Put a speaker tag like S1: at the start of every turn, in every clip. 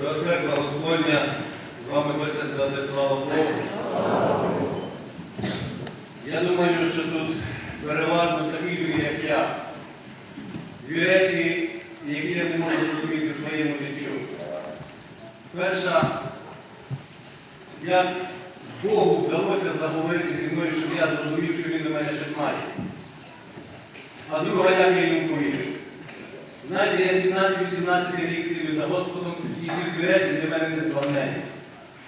S1: Церква Господня, з вами хочеться сказати слава Богу. Я думаю, що тут переважно такі люди, як я. Дві речі, які я не можу зрозуміти в своєму життю. Перша, як Богу вдалося заговорити зі мною, щоб я зрозумів, що він до мене щось має. А друга, як я йому повірив. Знаєте, я 17-18 рік слідую за Господом, і ці дві для мене не збагнені.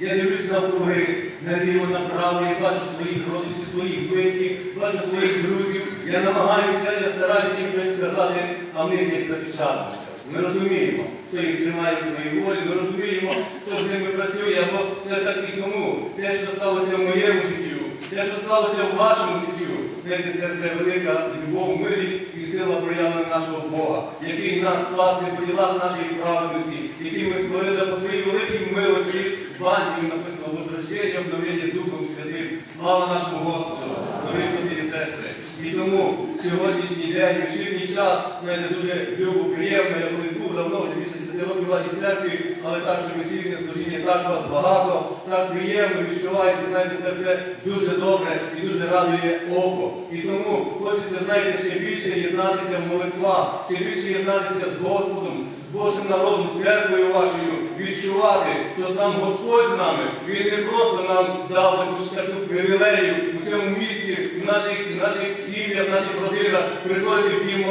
S1: Я дивлюсь навкруги, наліво, направо, я бачу своїх родичів, своїх близьких, бачу своїх друзів. Я намагаюся, я стараюся їм щось сказати, а в них як запечатано все. Ми розуміємо, хто їх тримає в своїй волі, ми розуміємо, хто з ними працює, або це так і тому. Те, що сталося в моєму життю, те, що сталося в вашому життю, знаєте, це все велика любов, милість і сила проявлення нашого Бога, який нас спас не по ділах нашої праведності, який ми створили по своїй великій милості, бані написано возвращення, обновлення Духом Святим. Слава нашому Господу, дорогі брати і сестри. І тому сьогоднішній день, вечірній час, мене дуже любо, приємно. Я колись давно, вже більше 10 років вашій церкві, але так, що вечірнє служіння так вас багато, так приємно відчувається, знаєте, це все дуже добре і дуже радує око. І тому хочеться, знаєте, ще більше єднатися в молитвах, ще більше єднатися з Господом, з Божим народом, з церквою вашою, відчувати, що сам Господь з нами, Він не просто нам дав таку таку привілею у цьому місці, в наших, в наших сім'ях, в наших родинах приходити в дім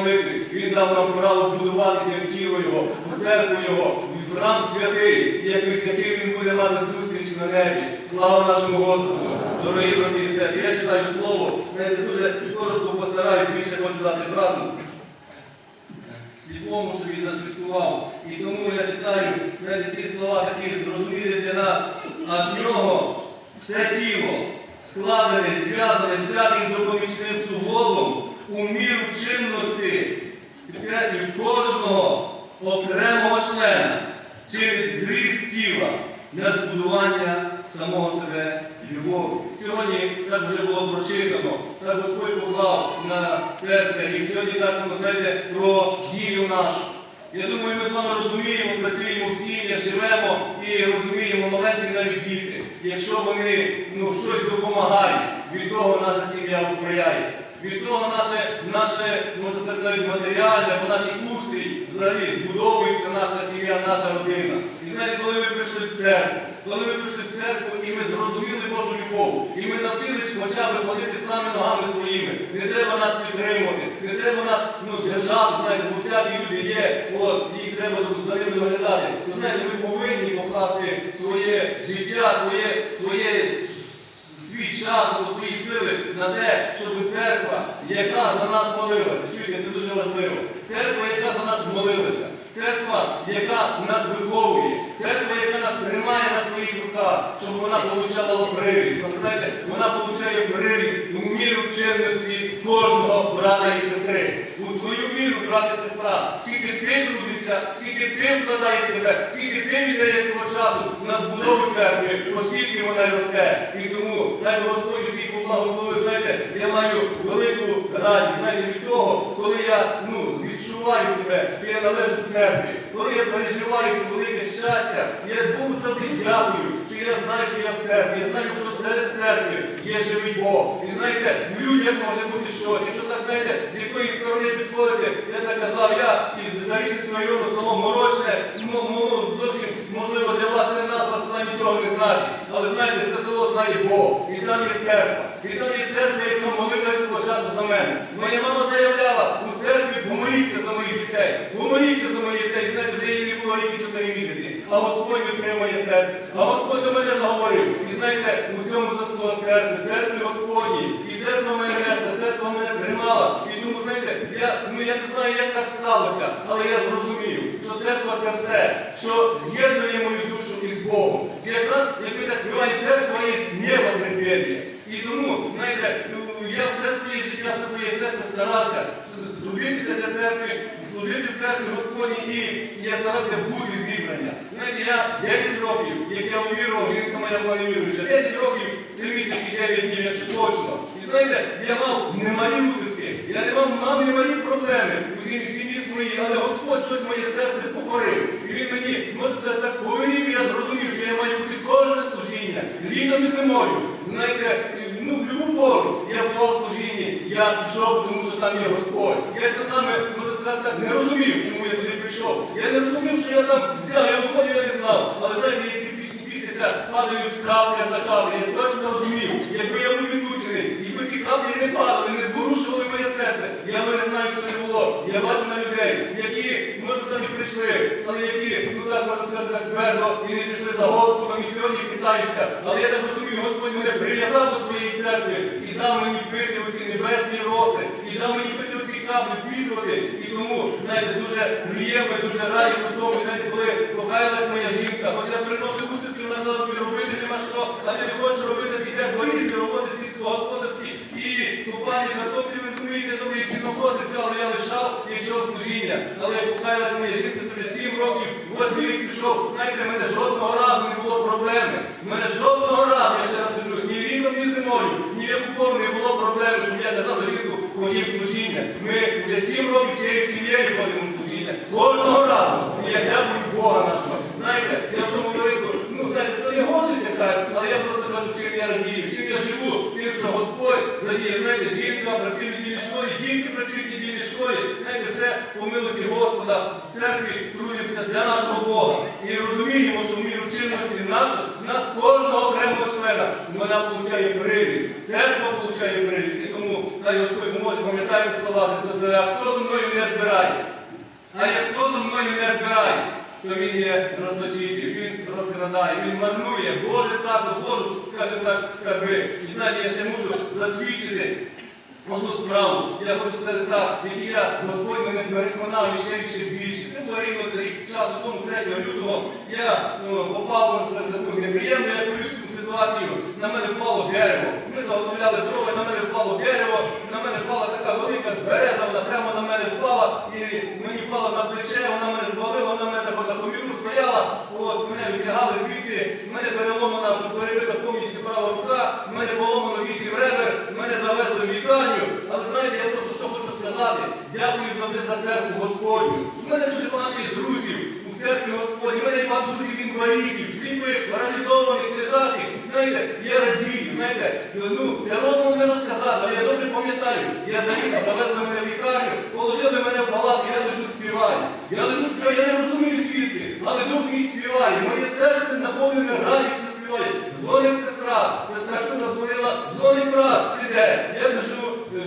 S1: Він дав нам право будуватися в тіло Його, в церкву Його, в храм святий, з яким Він буде мати зустріч на небі. Слава нашому Господу! Дорогі брати і сестри, я читаю слово, знаєте, дуже коротко постараюсь, більше хочу дати брату сліпому, що він засвідкував. І тому я читаю ці слова такі зрозумілі для нас, а з нього все тіло складене, зв'язане всяким допомічним суглобом у міру чинності, підкреслюю, кожного окремого члена чинить зріст тіла для збудування самого себе любові. Сьогодні так вже було прочитано, так Господь поклав на серце, і сьогодні так воно знаєте про дію нашу. Я думаю, ми з вами розуміємо, працюємо в сім'ях, живемо і розуміємо маленькі навіть діти. Якщо вони ну, щось допомагають, від того наша сім'я розприяється. Від того наше, наше, можна сказати, навіть матеріальне, або наш устрій взагалі збудовується наша сім'я, наша родина. І знаєте, коли ми прийшли в церкву, коли ми прийшли в церкву і ми зрозуміли Божу любов, і ми навчились хоча б ходити саме ногами своїми. Не треба нас підтримувати, не треба нас ну, держати, знаєте, бо всякі люди є, от, їх треба за ними доглядати. Знаєте, ми повинні покласти своє життя, своє, своє свій свої сили на те, щоб церква, яка за нас молилася, чуєте, це дуже важливо. Церква, яка за нас молилася, церква, яка нас виховує, церква, яка нас тримає на своїх руках, щоб вона получала приріст. Знаєте, вона получає приріст у міру чинності кожного брата і сестри. У твою міру, брат і сестра, скільки ти трудишся, скільки ти вкладаєш себе, скільки ти віддаєш свого часу на збудову церкви, оскільки вона росте. І тому, дай Господь усіх поблагословив, знаєте, я маю велику радість, знаєте, від того, коли я ну, відчуваю себе, що я належу церкві, коли я переживаю велике щастя, я Богу завжди дякую, що я знаю, що я в церкві, я знаю, що серед церкви є живий Бог. І знаєте, в людях може бути щось. Якщо так знаєте, з якої сторони підходити, я так казав, я із Зарічницького району село Морочне, ну, зовсім можливо для вас це назва села нічого не значить. Але знаєте, це село знає Бог. І там є церква. І там є церква, яка молилась свого часу за мене. Моя мама заявляла у церкві, помоліться за моїх дітей, помоліться за моїх дітей. Знаєте, вже їй не було рік і чотири місяці. А Господь відкрив моє серце. А Господь до мене заговорив. І знаєте, у цьому заслуга церкви, церкви Господній. І церква мене несла, церква мене тримала. І тому, знаєте, я, ну, я не знаю, як так сталося, але я зрозумів, що церква це все, що з'єднує мою душу із Богом. І якраз, як так співаємо, церква є небо преддвер'я. І тому, знаєте, ну, я все своє життя, все своє серце старався трудитися для церкви, служити в церкві Господній, і я старався бути зібрання. Знаєте, я 10 років, як я увірував, жінка моя була невіруюча, 10 років, 3 місяці, 9 днів, якщо точно. І знаєте, я мав немалі утиски, я не мав, мав немалі проблеми у сім'ї своїй, але Господь щось моє серце покорив. І він мені, можна сказати, так повелів
S2: служіння має бути кожне служіння, літом і зимою. Знаєте, ну, в любу пору я бував в служінні, я йшов, тому що там є Господь. Я часами, можна сказати так, не розумів, чому я туди прийшов. Я не розумів, що я там взяв, я виходив, я не знав. Але знаєте, є ці пісні, пісні падають капля за каплею. Я точно розумів, якби я був ці каплі не падали, не зворушували моє серце. Я би не знаю, що це було. Я бачу на людей, які, можна сказати, прийшли, але які, ну так можна сказати, так твердо і не пішли за Господом, і сьогодні питаються. Але я так розумію, Господь мене прив'язав до своєї церкви і дав мені пити оці небесні роси, і дав мені пити оці каплі, впітувати. І тому, знаєте, дуже приємно, дуже радісно тому, знаєте, коли покаялась моя жінка, хоча приносив утиски, вона казала, тобі робити нема що, а ти не хочеш робити, піде по різні роботи сільськогосподарські купання картоплі, ви розумієте, добрі сінокоситься, але я лишав в служіння. Але покаялась моя жінка, це вже сім років, восьмий рік пішов, знаєте, мене жодного разу не було проблеми. Мене жодного разу, я ще раз кажу, ні літом, ні зимою, ні в яку пору не було проблеми, щоб я казав жінку, ходім служіння. Ми вже сім років цією сім'єю ходимо в служіння. Кожного разу. І я дякую Бога нашого. Знаєте, я в тому велику, ну знаєте, то не гордість яка, але я чим я радію, чим я живу, тим, що Господь задіє, знаєте, жінка працює в недільній школі, дітки працюють в недільній школі. Знаєте, це по милості Господа в церкві трудимося для нашого Бога. І розуміємо, що в міру чинності наша, нас кожного окремого члена, вона отримує приріст. Церква отримує приріст. І тому хай Господь поможе, пам'ятаємо слова Христа, а хто зі мною не збирає? А як хто зі мною не збирає, то він є розточитель, він розкрадає, він марнує Боже царство, Божу, скажімо так, скарби. І знаєте, я ще мушу засвідчити одну справу. Я хочу сказати так, як я, Господь мене переконав ще ще більше. Це було рівно рік часу, тому 3 лютого я ну, попав на таку неприємну як людську ситуацію. На мене впало дерево. Ми заготовляли дрова, на мене впало дерево, на мене впала така велика береза, вона прямо на мене впала, і мені впала на плече, вона мене звалила, вона мене так от по міру стояла, от, мене витягали звідти, мене переломана, перебита повністю права рука, мене поломано вісім ребер, мене завезли в лікарню. Але знаєте, я просто що хочу сказати, дякую завжди за церкву Господню. У мене дуже багато є друзів у церкві Господній, у мене є багато друзів інвалідів, сліпих, паралізованих, лежачих. Знаєте, я радію, знаєте, ну, це розумом не розказати, але я добре пам'ятаю. Я заїхав, завезли мене в лікарню, положили мене в палату, я лежу співаю. Я лежу співаю, я не розумію звідки, але дух мій співає. Моє серце наповнене радістю співає. Дзвонить сестра, сестра що дзвонила, дзвонить брат, піде. Я кажу,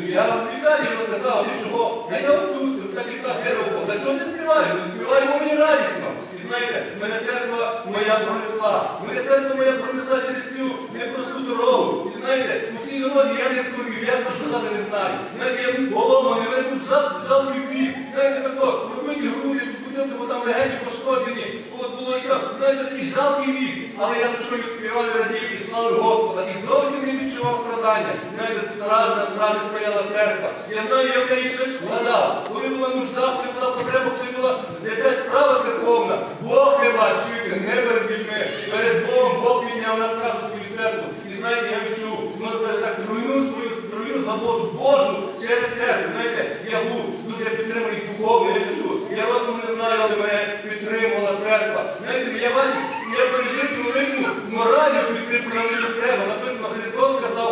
S2: я в лікарні розказав, а ти чого? А я отут, так і так, дерево. Та чого не співаю? Ну співаємо мені радісно. Знаєте, мене церква моя пронесла. Мене церква моя пронесла через цю непросту дорогу. І знаєте, у цій дорозі я не скорбів, як то сказати не знаю. Знаєте, я був поломаний, мене був жалкий вік. Знаєте, тако, робити груди, покутити, бо там легені пошкоджені. От було і там, знаєте, такий жалкий вік. Але я душою співав і радів і славив Господа. І зовсім не відчував страдання. Знаєте, стражна, справді стояла церква. Я знаю, я в неї щось вкладав. Коли була нужда, коли була потреба, коли була якась справа церковна, Бог не вас чуєте, не перед людьми. Перед Богом Бог підняв на стражу свою церкву. І знаєте, я відчув, можна так, руйну свою руйну заботу Божу через церкву. Знаєте, я був дуже підтриманий духовно, я кажу, я розум не знаю, але мене підтримувала церква. Знаєте, я бачив, я пережив велику моральну підтримку, нам не треба. Написано, Христос сказав,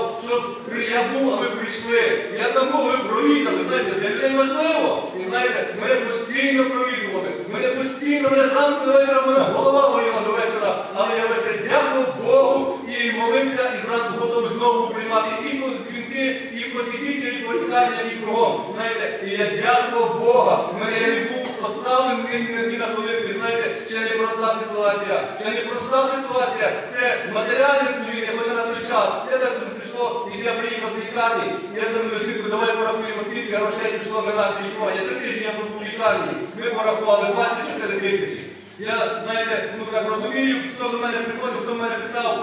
S2: я був, а ви прийшли. Я був, ви провідали. Знаєте, для людей важливо. І знаєте, мене постійно провідували. Мене постійно, мене зранку до вечора, мене голова боліла до вечора. Але я ввечері дякував Богу і молився, і зранку готовий знову приймати і дзвінки, і по і по лікарнях, і кругом. Знаєте, і я дякував Бога. Мене я не був поставлений ні, на хвилинку. І знаєте, ще не проста ситуація. Ще не проста ситуація. Це матеріальне служіння, хоча на той час. Я теж кажу, прийшло, і я приїхав з лікарні. Я думаю, жінку, давай порахуємо, скільки грошей пішло на наше лікування. Три тижні я був у лікарні. Ми порахували 24 тисячі. Я, знаєте, ну так розумію, хто до мене приходив, хто мене питав.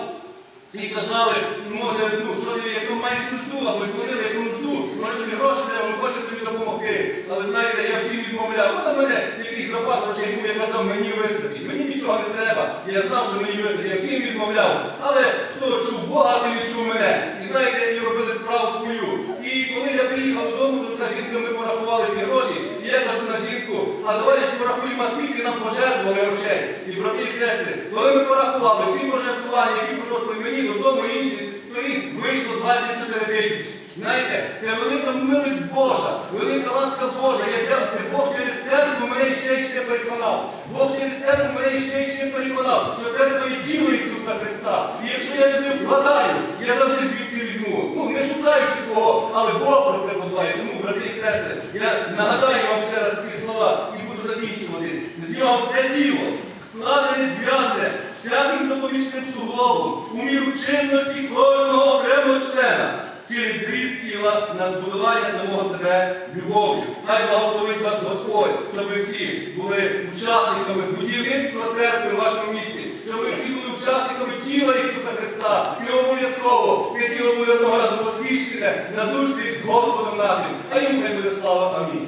S2: І казали, може, ну, що ти, яку маєш нужду, або дзвонили, яку нужду, може тобі гроші треба, ми хочемо тобі допомогти. Але знаєте, я всім відмовляв. Вона мене якийсь запас грошей був, я казав, мені вистачить, мені нічого не треба. Я знав, що мені вистачить, я всім відмовляв. Але хто чув Бога, ти відчув мене. І знаєте, і робили справу свою. І коли я приїхав додому, то та жінка, ми порахували ці гроші, і я кажу на жінку, а давайте ж порахуємо, скільки нам пожертвували грошей. І брати і сестри, коли ми порахували всі пожертвування, які приносили мені додому і інших сторін, вийшло 24 тисячі. Знаєте, це велика милість Божа, велика ласка Божа. Я дякую, це Бог через церкву мене ще й ще переконав. Бог через церкву мене ще й ще переконав, що церква є тіло Ісуса Христа. І якщо я сюди вкладаю, я завжди звідси візьму. Ну, не шукаючи свого, але Бог про це подбає. Тому, брати і сестри, я нагадаю вам ще раз ці слова і буду закінчувати. З нього все тіло складене, зв'язане всяким допомічним суглобом у міру чинності кожного члена через зріст тіла на збудування самого себе любов'ю. Хай благословить вас Господь, щоб ви всі були учасниками будівництва церкви в вашому місці, щоб ви всі були учасниками тіла Ісуса Христа. І обов'язково це тіло буде одного разу посвідчене на зустріч з Господом нашим. А йому хай буде слава. Амінь.